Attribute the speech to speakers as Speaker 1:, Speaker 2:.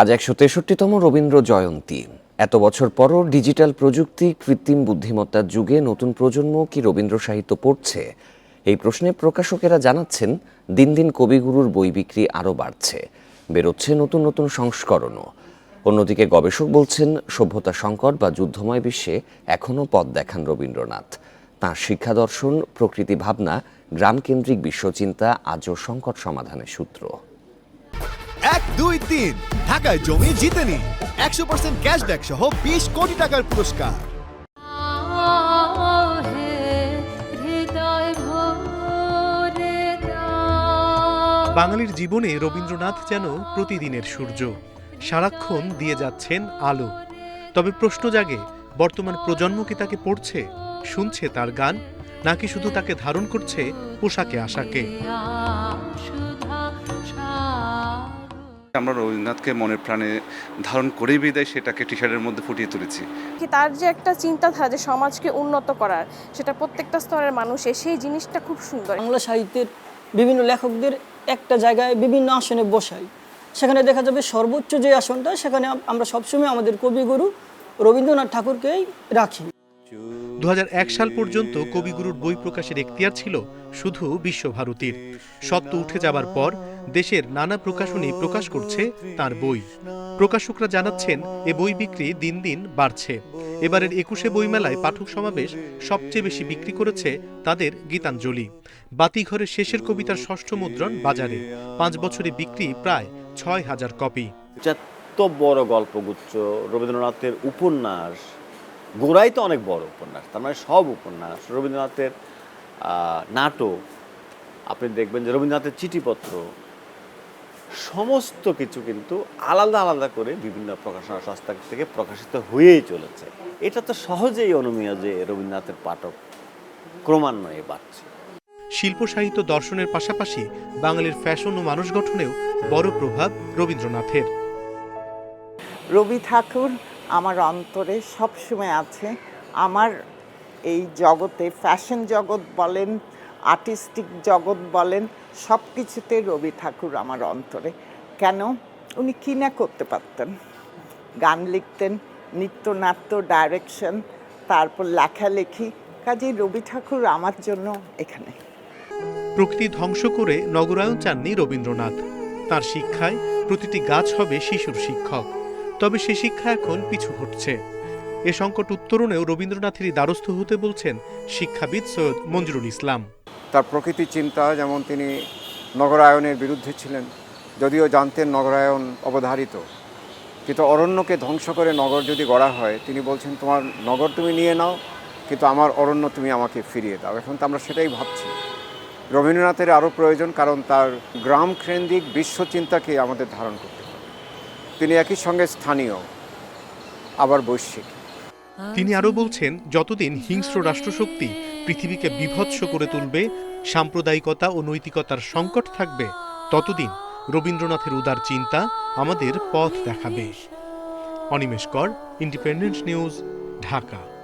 Speaker 1: আজ একশো তেষট্টিতম রবীন্দ্র জয়ন্তী। এত বছর পরও ডিজিটাল প্রযুক্তি, কৃত্রিম বুদ্ধিমত্তার যুগে নতুন প্রজন্ম কি রবীন্দ্র সাহিত্য পড়ছে? এই প্রশ্নে প্রকাশকেরা জানাচ্ছেন, দিন দিন কবিগুরুর বই বিক্রি আরও বাড়ছে, বেরোচ্ছে নতুন নতুন সংস্করণও। অন্যদিকে গবেষক বলছেন, সভ্যতা সংকট বা যুদ্ধময় বিশ্বে এখনও পথ দেখান রবীন্দ্রনাথ। তাঁর শিক্ষা দর্শন, প্রকৃতি ভাবনা, গ্রামকেন্দ্রিক বিশ্বচিন্তা আজও সংকট সমাধানের সূত্র।
Speaker 2: এক, দুই, তিন। ঢাকায় জমি জিতে নিন। একশো পার্সেন্ট ক্যাশব্যাক সহ বিশ কোটি টাকার পুরস্কার।
Speaker 3: হে হৃদয় ভরে দাও।
Speaker 4: বাঙালির জীবনে রবীন্দ্রনাথ যেন প্রতিদিনের সূর্য। সারাক্ষণ দিয়ে যাচ্ছেন আলো। তবে প্রশ্ন জাগে বর্তমান প্রজন্ম কি তাকে পড়ছে শুনছে তার গান নাকি শুধু তাকে ধারণ করছে পোশাকে আশাকে?
Speaker 5: আমরা রবীন্দ্রনাথকে মনের প্রাণে ধারণ করে বিদায় সেটাকে টি শার্টের মধ্যে ফুটিয়ে তুলেছি।
Speaker 6: কি তার যে একটা চিন্তাধারা যে সমাজকে উন্নত করার সেটা প্রত্যেকটা স্তরের মানুষের সেই জিনিসটা খুব সুন্দর।
Speaker 7: বাংলা সাহিত্যের বিভিন্ন লেখকদের একটা জায়গায় বিভিন্ন আসনে বসাই। সেখানে দেখা যাবে সর্বোচ্চ যে আসনটা সেখানে আমরা সবসময় আমাদের কবিগুরু রবীন্দ্রনাথ ঠাকুরকেই রাখি।
Speaker 4: দু হাজার এক সাল পর্যন্ত কবিগুরুর বই প্রকাশের এখতিয়ার ছিল শুধু বিশ্বভারতীর। সত্য উঠে যাবার পর দেশের নানা প্রকাশনী প্রকাশ করছে তার বই। প্রকাশকরা জানাচ্ছেন, এ বই বিক্রি দিন দিন বাড়ছে। এবারের একুশে বইমেলায় পাঠক সমাবেশ সবচেয়ে বেশি বিক্রি করেছে তাদের গীতাঞ্জলি। বাতিঘরের শেষের কবিতার ষষ্ঠ মুদ্রণ বাজারে। পাঁচ বছরে বিক্রি প্রায় ছয় হাজার কপি।
Speaker 8: এত বড় গল্পগুচ্ছ, রবীন্দ্রনাথের উপন্যাস গোড়াই তো অনেক বড় উপন্যাস তার মানে সব উপন্যাস রবীন্দ্রনাথের নাটক আপনি দেখবেন যে রবীন্দ্রনাথের চিঠিপত্র সমস্ত কিছু কিন্তু আলাদা আলাদা করে বিভিন্ন প্রকাশনা সংস্থা থেকে প্রকাশিত হয়েই চলেছে। এটা তো সহজেই অনুমেয় যে রবীন্দ্রনাথের পাঠক ক্রমান্বয়ে বাড়ছে।
Speaker 4: শিল্প সাহিত্য দর্শনের পাশাপাশি বাঙালির ফ্যাশন ও মানুষ গঠনেও বড় প্রভাব রবীন্দ্রনাথের।
Speaker 9: রবি ঠাকুর আমার অন্তরে সবসময় আছে। আমার এই জগতে ফ্যাশন জগৎ বলেন আর্টিস্টিক জগৎ বলেন সব কিছুতে রবি ঠাকুর আমার অন্তরে। কেন? উনি কি না করতে পারতেন? গান লিখতেন, নৃত্যনাট্য ডাইরেকশন তারপর লেখালেখি, কাজেই রবি ঠাকুর আমার জন্য এখানে।
Speaker 4: প্রকৃতি ধ্বংস করে নগরায়ণ চাননি রবীন্দ্রনাথ। তার শিক্ষায় প্রতিটি গাছ হবে শিশুর শিক্ষক। তবে সে শিক্ষা এখন পিছু হটছে। এ সংকট উত্তরণেও রবীন্দ্রনাথেরই দ্বারস্থ হতে বলছেন শিক্ষাবিদ সৈয়দ মঞ্জুরুল ইসলাম।
Speaker 10: তার প্রকৃতি চিন্তা, যেমন তিনি নগরায়নের বিরুদ্ধে ছিলেন, যদিও জানতেন নগরায়ন অবধারিত। কিন্তু অরণ্যকে ধ্বংস করে নগর যদি গড়া হয়, তিনি বলছেন, তোমার নগর তুমি নিয়ে নাও, কিন্তু আমার অরণ্য তুমি আমাকে ফিরিয়ে দাও। এখন তো আমরা সেটাই ভাবছি। রবীন্দ্রনাথের আরও প্রয়োজন, কারণ তার গ্রাম কেন্দ্রিক বিশ্বচিন্তাকে আমাদের ধারণ করতে। তিনি একই সঙ্গে স্থানীয়, আবার বৈশ্বিক।
Speaker 4: তিনি আরও বলছেন, যতদিন হিংস্র রাষ্ট্রশক্তি পৃথিবীকে বিভৎস করে তুলবে, সাম্প্রদায়িকতা ও নৈতিকতার সংকট থাকবে, ততদিন রবীন্দ্রনাথের উদার চিন্তা আমাদের পথ দেখাবে। অনিমেষ কর ইন্ডিপেন্ডেন্ট নিউজ ঢাকা।